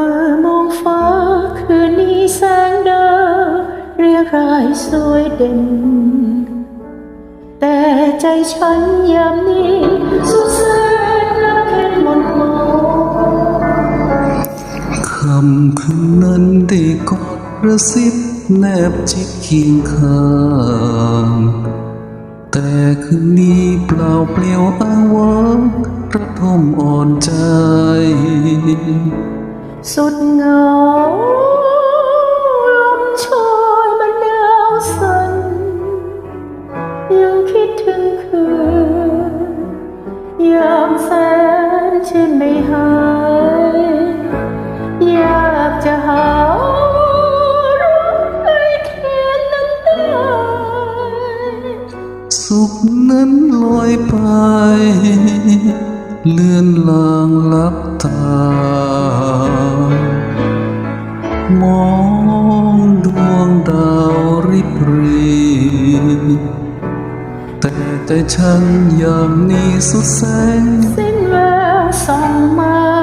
มื่อมองฟ้าคืนนี้แสงดาวเรียรายสวยเด่น แต่ใจฉันยามนี้สุดแสนและเพ็นหมนมองคำคืนนั้นได้กอดกระซิบแนบชิดเคียงข้างแต่คืนนี้เปล่าเปลี่ยวอ้างว้างระทมอ่อนใจ สุดเหงาลมโชยมันหนาวสั่นยังคิดถึงคืนยามแสนชื่นไม่หายอยากจะหารักไปเขียนน้ำตาสุขนั้นลอยไป เลื่อนลางลับตามองดวงดาวริบหรี แต่ใจฉันยามนี้สุดแสงสิ้นแววส่องมา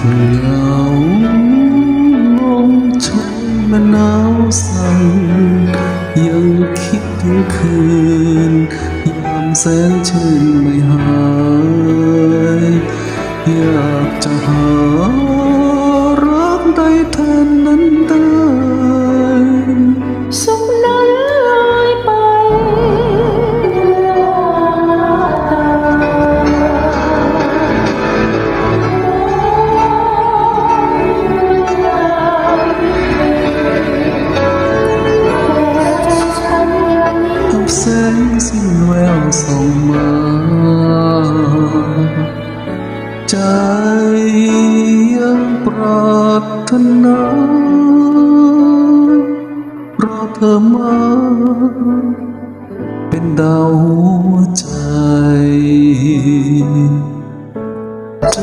เหงาลมชยมันาวสั่นยังคิดถึงคืน ยามแสงชื่นไม่หาารถนารอเธอมา เป็นดาวหัวใจ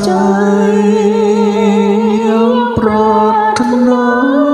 ใจยังปรารถนารอเธอมา